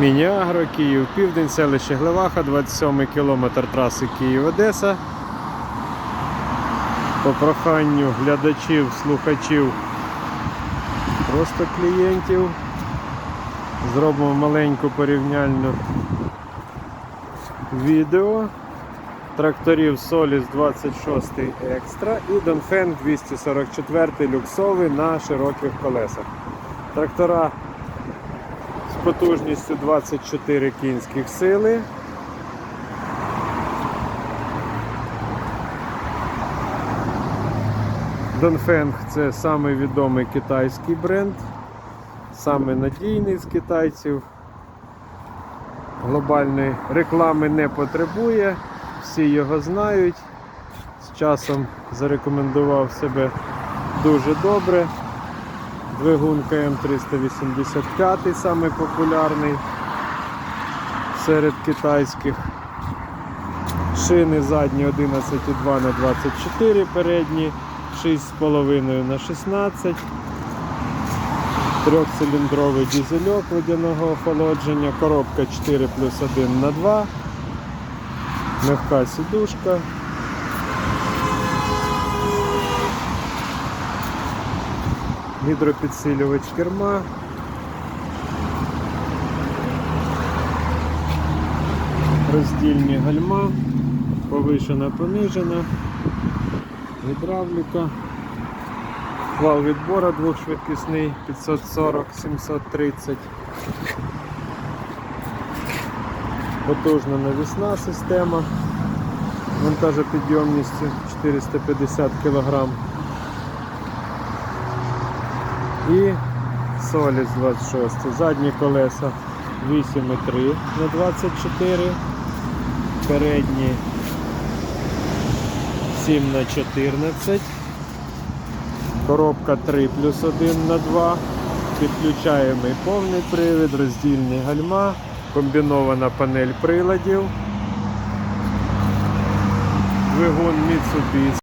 Міні-Агро, Київ, Південь, селище Глеваха, 27 кілометр траси Київ-Одеса. По проханню глядачів, слухачів, просто клієнтів. Зробимо маленьку порівняльну відео. Тракторів Solis 26 Екстра і Донфенг 244 люксовий на широких колесах. Трактора потужністю 24 кінських сили. Донфенг це самий відомий китайський бренд, самий надійний з китайців. Глобальної реклами не потребує, всі його знають. З часом зарекомендував себе дуже добре. Двигун КМ385 самий популярний серед китайських. Шини задні 11,2 на 24 передні, 6,5 на 16. Трьохциліндровий дізельок водяного охолодження, коробка 4 плюс 1 на 2, мягка сідушка. Гідропідсилювач керма. Роздільні гальма, повишена, понижена, гідравліка. Вал відбора двохшвидкісний 540-730. Потужна навісна система. Вантажопідйомністю 450 кг. І Соліс 26. Задні колеса 8,3 на 24. Передні 7 на 14. Коробка 3 плюс 1 на 2. Підключаємий повний привід, роздільні гальма, комбінована панель приладів. Двигун Mitsubishi